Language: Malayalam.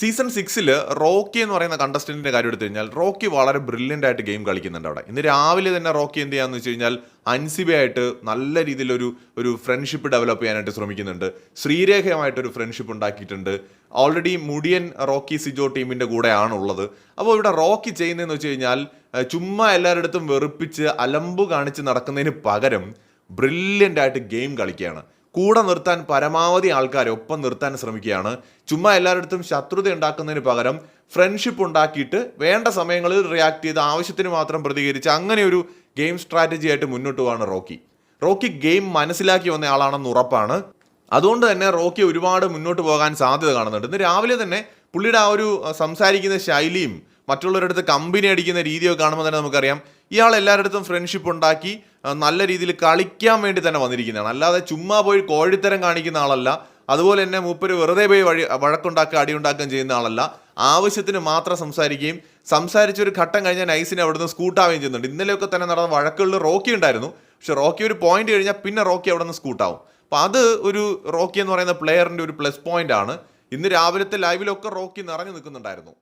സീസൺ സിക്സിൽ റോക്കി എന്ന് പറയുന്ന കണ്ടസ്റ്റന്റിന്റെ കാര്യം എടുത്തു കഴിഞ്ഞാൽ റോക്കി വളരെ ബ്രില്യന്റ് ആയിട്ട് ഗെയിം കളിക്കുന്നുണ്ട് അവിടെ. ഇന്ന് രാവിലെ തന്നെ റോക്കി എന്ത് ചെയ്യാന്ന് വെച്ച് കഴിഞ്ഞാൽ അൻസിബയായിട്ട് നല്ല രീതിയിലൊരു ഒരു ഫ്രണ്ട്ഷിപ്പ് ഡെവലപ്പ് ചെയ്യാനായിട്ട് ശ്രമിക്കുന്നുണ്ട്. ശ്രീരേഖയുമായിട്ടൊരു ഫ്രണ്ട്ഷിപ്പ് ഉണ്ടാക്കിയിട്ടുണ്ട്. ഓൾറെഡി മുടിയൻ റോക്കി സിജോ ടീമിന്റെ കൂടെയാണ് ഉള്ളത് അപ്പോൾ ഇവിടെ റോക്കി ചെയ്യുന്നതെന്ന് വെച്ച് കഴിഞ്ഞാൽ ചുമ്മാ എല്ലാവരുടെ വെറുപ്പിച്ച് അലമ്പ് കാണിച്ച് നടക്കുന്നതിന് പകരം ബ്രില്യന്റ് ആയിട്ട് ഗെയിം കളിക്കുകയാണ്. കൂടെ നിർത്താൻ പരമാവധി ആൾക്കാരെ ഒപ്പം നിർത്താൻ ശ്രമിക്കുകയാണ്. ചുമ്മാ എല്ലാവരുടെ അടുത്തും ശത്രുത ഉണ്ടാക്കുന്നതിന് പകരം ഫ്രണ്ട്ഷിപ്പ് ഉണ്ടാക്കിയിട്ട് വേണ്ട സമയങ്ങളിൽ റിയാക്ട് ചെയ്ത് ആവശ്യത്തിന് മാത്രം പ്രതികരിച്ച് അങ്ങനെ ഒരു ഗെയിം സ്ട്രാറ്റജി ആയിട്ട് മുന്നോട്ട് പോവാണ് റോക്കി. റോക്കി ഗെയിം മനസ്സിലാക്കി വന്ന ആളാണെന്ന് ഉറപ്പാണ്. അതുകൊണ്ട് തന്നെ റോക്കി ഒരുപാട് മുന്നോട്ട് പോകാൻ സാധ്യത കാണുന്നുണ്ട്. ഇന്ന് രാവിലെ തന്നെ പുള്ളിയുടെ ആ ഒരു സംസാരിക്കുന്ന ശൈലിയും മറ്റുള്ളവരുടെ അടുത്ത് കമ്പനി അടിക്കുന്ന രീതിയൊക്കെ കാണുമ്പോൾ തന്നെ നമുക്കറിയാം ഇയാൾ എല്ലാവരുടെ ഫ്രണ്ട്ഷിപ്പ് ഉണ്ടാക്കി നല്ല രീതിയിൽ കളിക്കാൻ വേണ്ടി തന്നെ വന്നിരിക്കുന്നതാണ്. അല്ലാതെ ചുമ്മാ പോയി കോഴിത്തരം കാണിക്കുന്ന ആളല്ല. അതുപോലെ തന്നെ മൂപ്പര് വെറുതെ പോയി വഴി വഴക്കുണ്ടാക്കുക അടിയുണ്ടാക്കുകയും ചെയ്യുന്ന ആളല്ല. ആവശ്യത്തിന് മാത്രം സംസാരിക്കുകയും സംസാരിച്ചൊരു ഘട്ടം കഴിഞ്ഞാൽ നൈസിനെ അവിടുന്ന് സ്കൂട്ടാവുകയും ചെയ്യുന്നുണ്ട്. ഇന്നലെയൊക്കെ തന്നെ നടന്ന വഴക്കുകളിൽ റോക്കി ഉണ്ടായിരുന്നു. പക്ഷെ റോക്കി ഒരു പോയിന്റ് കഴിഞ്ഞാൽ പിന്നെ റോക്കി അവിടെ നിന്ന് സ്കൂട്ടാവും. അപ്പം അത് ഒരു റോക്കി എന്ന് പറയുന്ന പ്ലെയറിന്റെ ഒരു പ്ലസ് പോയിന്റ് ആണ്. ഇന്ന് രാവിലത്തെ ലൈവിലൊക്കെ റോക്കി നിറഞ്ഞു നിൽക്കുന്നുണ്ടായിരുന്നു.